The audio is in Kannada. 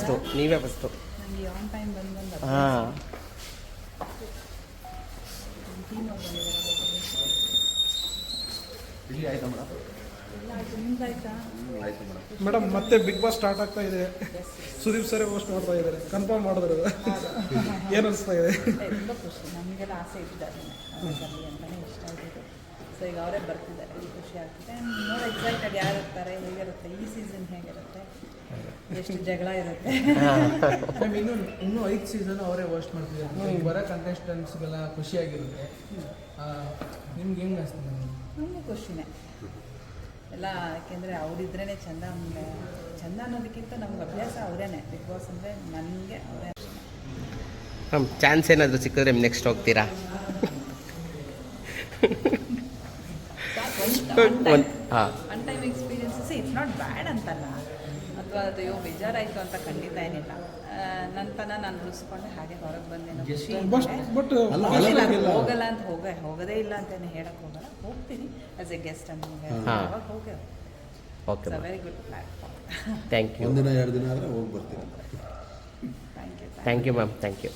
ಫಸ್ಟು ನೀವೇ ಫಸ್ಟು ಹಾ. ಮೇಡಮ್? ಮತ್ತೆ ಬಿಗ್ ಬಾಸ್ ಸ್ಟಾರ್ಟ್ ಆಗ್ತಾ ಇದೆ. ಸುದೀಪ್ ಸರ್ ಪೋಸ್ಟ್ ಮಾಡ್ತಾ ಇದ್ದಾರೆ. ಕನ್ಫರ್ಮ್ ಮಾಡಿದ್ರು. ಏನು ಅನಿಸ್ತಾ ಇದೆ? ನಮಗೆಲ್ಲ ಆಸೆ ಇಟ್ಟಿದ್ದಾರೆ ಸೊ ಈಗ ಅವರೇ ಬರ್ತಿದ್ದಾರೆ ಖುಷಿ ಆಗ್ತಿದೆ. ನೋಡಿ ಎಕ್ಸೈಟೆಡ್ ಯಾರು ಇರ್ತಾರೆ ಹೇಗಿರುತ್ತೆ ಈ ಸೀಸನ್ ಹೇಗಿರುತ್ತೆ ಎಷ್ಟು ಜಗಳ ಇರುತ್ತೆ. ಮ್ಯಾಮ್ ಇನ್ನು ಇನ್ನೂ ಐದು ಸೀಸನ್ ಅವರೇ ಹೋಸ್ಟ್ ಮಾಡ್ತಿದ್ದಾರೆ. ಈಗ ಬರೋ ಕಂಟೆಸ್ಟೆಂಟ್ಸ್ಗೆಲ್ಲ ಖುಷಿಯಾಗಿರುತ್ತೆ ನಿಮ್ಗೆ ಹೆಂಗೆ ಅನಿಸ್ತು ನಮ್ಮ ನಮಗೂ ಖುಷಿನೇ. ಎಲ್ಲ ಯಾಕೆಂದರೆ ಅವರಿದ್ರೇ ಚಂದ ಚಂದ ಅನ್ನೋದಕ್ಕಿಂತ ನಮ್ಗೆ ಅಭ್ಯಾಸ ಅವರೇನೆ. ಬಿಗ್ ಬಾಸ್ ಅಂದರೆ ನನಗೆ ಅವರೇ. ಚಾನ್ಸ್ ಏನಾದರೂ ಸಿಕ್ಕಿದ್ರೆ ನೆಕ್ಸ್ಟ್ ಹೋಗ್ತೀರಾ? ಒಂದು ಹಾಂ. One time experiences it's not bad ಅಂತಲ್ಲ. ಅಥವಾ ಅದು ಅಯ್ಯೋ ಬೇಜಾರಾಯಿತು ಅಂತ ಖಂಡಿತ ಏನಿಲ್ಲ. ನಂತನ ನಾನು ಉಳಿಸ್ಕೊಂಡೆ ಹಾಗೆ ಹೊರಗೆ ಬಂದೇನೋ ಹೋಗಲ್ಲ ಅಂತ ಹೋಗ ಹೋಗೋದೇ ಇಲ್ಲ ಅಂತ ಹೇಳಕ್ ಹೋಗಲ್ಲ. ಹೋಗ್ತೀನಿ ಆಸ್ ಎ ಗೆಸ್ಟ್ ಅಂತ. ಅವಾಗ ಹೋಗಿ okay very good platform thank you ಒಂದಿನ ಎರಡು ದಿನ ಆದರೆ ಹೋಗಿ ಬರ್ತೀನಿ. Thank you thank you ma'am thank you